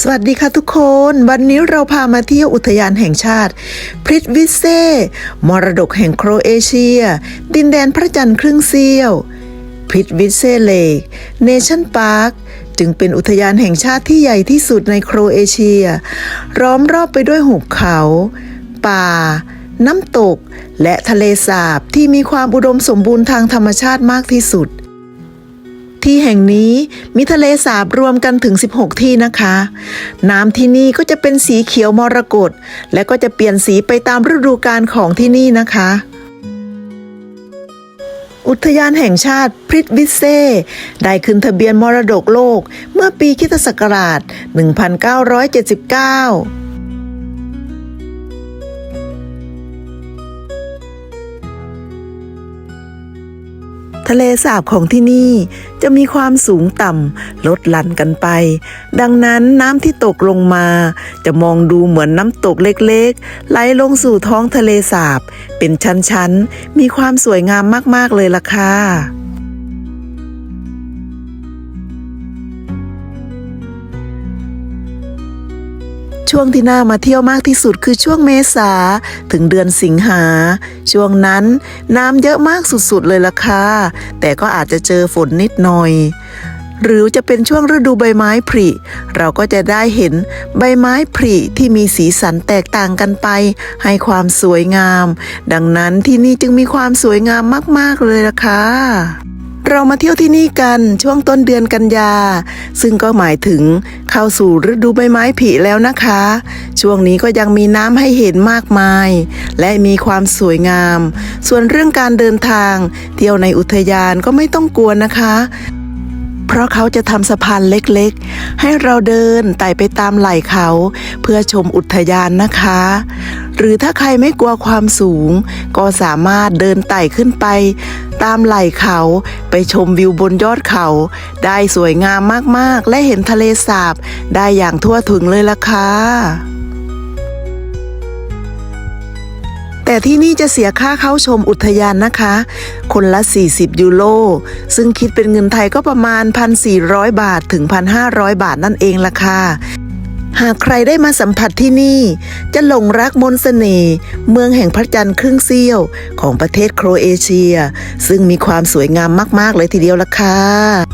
สวัสดีค่ะทุกคน วันนี้เราพามาเที่ยวอุทยานแห่งชาติ พริตวิเซ มรดกแห่งโครเอเชีย ดินแดนพระจันทร์ครึ่งเสี้ยว พริตวิเซเลกเนชั่นพาร์คจึงเป็นอุทยานแห่งชาติที่ใหญ่ที่สุดในโครเอเชียล้อมรอบไปด้วยหุบเขา ป่า น้ำตก และทะเลสาบที่มีความอุดมสมบูรณ์ทางธรรมชาติมากที่สุด ที่แห่งนี้มีทะเลสาบรวมกันถึง 16 ที่นะคะ น้ำที่นี่ก็จะเป็นสีเขียวมรกตและก็จะเปลี่ยนสีไปตามฤดูกาลของที่นี่นะคะ อุทยานแห่งชาติพริตวิเซได้ขึ้นทะเบียนมรดกโลกเมื่อปีคริสตศักราช 1979 ทะเลสาบของที่นี่ จะมีความสูงต่ำลดหลั่นกันไป ดังนั้นน้ำที่ตกลงมา จะมองดูเหมือนน้ำตกเล็กๆ ไหลลงสู่ท้องทะเลสาบ เป็นชั้นๆ มีความสวยงามมากๆเลยล่ะค่ะ ช่วงที่น่ามาเที่ยวมากที่สุดคือช่วงเมษาถึงเดือนสิงหา ช่วงนั้นน้ำเยอะมากสุดๆเลยล่ะค่ะ แต่ก็อาจจะเจอฝนนิดหน่อย หรือจะเป็นช่วงฤดูใบไม้ผลิเราก็จะได้เห็นใบไม้ผลิที่มีสีสันแตกต่างกันไป ให้ความสวยงาม ดังนั้นที่นี่จึงมีความสวยงามมาก ๆเลยล่ะค่ะ เรามาเที่ยวที่นี่กันช่วงต้นเดือนกันยา ซึ่งก็หมายถึงเข้าสู่ฤดูใบไม้ผลิแล้วนะคะ ช่วงนี้ก็ยังมีน้ำให้เห็นมากมาย และมีความสวยงาม ส่วนเรื่องการเดินทาง เที่ยวในอุทยานก็ไม่ต้องกลัวนะคะ เพราะเขาจะทำสะพานเล็กๆ ให้เราเดินไต่ไปตามไหล่เขา เพื่อชมอุทยานนะคะ หรือถ้าใครไม่กลัวความสูง ก็สามารถเดินไต่ขึ้นไป ตามไหล่เขาไปชมวิวบนยอดเขา ได้สวยงามมากๆ และเห็นทะเลสาบ ได้อย่างทั่วถึงเลยล่ะค่ะ แต่ที่นี่จะเสียค่าเข้าชมอุทยานนะคะ คนละ 40 ยูโร ซึ่งคิดเป็นเงินไทยก็ประมาณ 1,400 บาทถึง 1,500 บาทนั่นเองล่ะค่ะหากใครได้มาสัมผัสที่นี่ จะหลงรักมนต์เสน่ห์เมืองแห่งพระจันทร์ครึ่งเสี้ยวของประเทศโครเอเชีย ซึ่งมีความสวยงามมาก ๆ เลยทีเดียวล่ะค่ะ